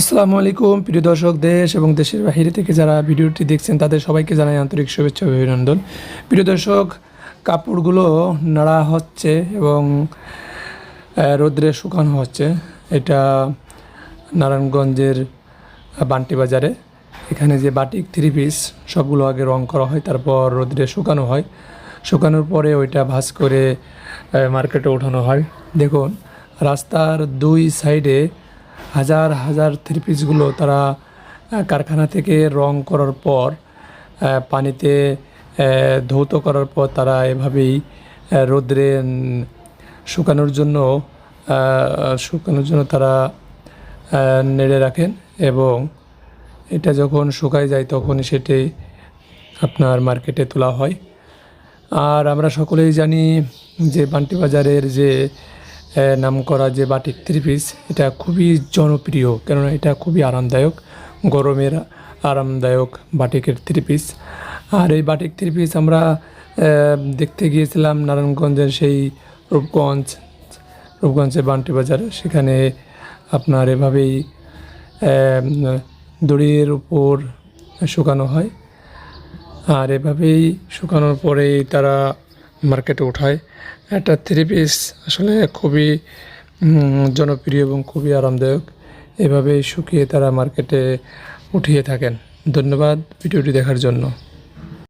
আসসালামু আলাইকুম, প্রিয় দর্শক, দেশ এবং দেশের বাহিরে থেকে যারা ভিডিওটি দেখছেন, তাদের সবাইকে জানাই আন্তরিক শুভেচ্ছা অভিনন্দন। প্রিয় দর্শক, কাপড়গুলো নাড়া হচ্ছে এবং রোদ্রে শুকানো হচ্ছে। এটা নারায়ণগঞ্জের বান্টি বাজারে এখানে যে বাটিক থ্রি পিস সবগুলো আগে রং করা হয়, তারপর রোদ্রে শুকানো হয়। শুকানোর পরে ওইটা ভাঁজ করে মার্কেটে ওঠানো হয়। দেখুন, রাস্তার দুই সাইডে হাজার হাজার থ্রি পিসগুলো তারা কারখানা থেকে রং করার পর পানিতে ধৌত করার পর তারা এভাবেই রোদ্রে শুকানোর জন্য শুকানোর জন্য তারা নেড়ে রাখেন এবং এটা যখন শুকায় যায় তখন সেটি আপনার মার্কেটে তোলা হয়। আর আমরা সকলেই জানি যে বান্টি বাজারের যে আহ, নামকরা যে বাটিক থ্রি পিস এটা খুবই জনপ্রিয় কেননা এটা খুবই আরামদায়ক গরমের আরামদায়ক বাটিকের থ্রি পিস আর এই বাটিক থ্রি পিস আমরা দেখতে গিয়েছিলাম নারায়ণগঞ্জের সেই রূপগঞ্জ রূপগঞ্জের বান্টি বাজার সেখানে আপনার এভাবেই দড়ির উপর শুকানো হয়। আর এভাবেই শুকানোর পরেই তারা মার্কেটে ওঠায়। একটা থ্রি পিস আসলে খুবই জনপ্রিয় এবং খুবই আরামদায়ক। এভাবেই শুকিয়ে তারা মার্কেটে উঠিয়ে থাকেন। ধন্যবাদ ভিডিওটি দেখার জন্য।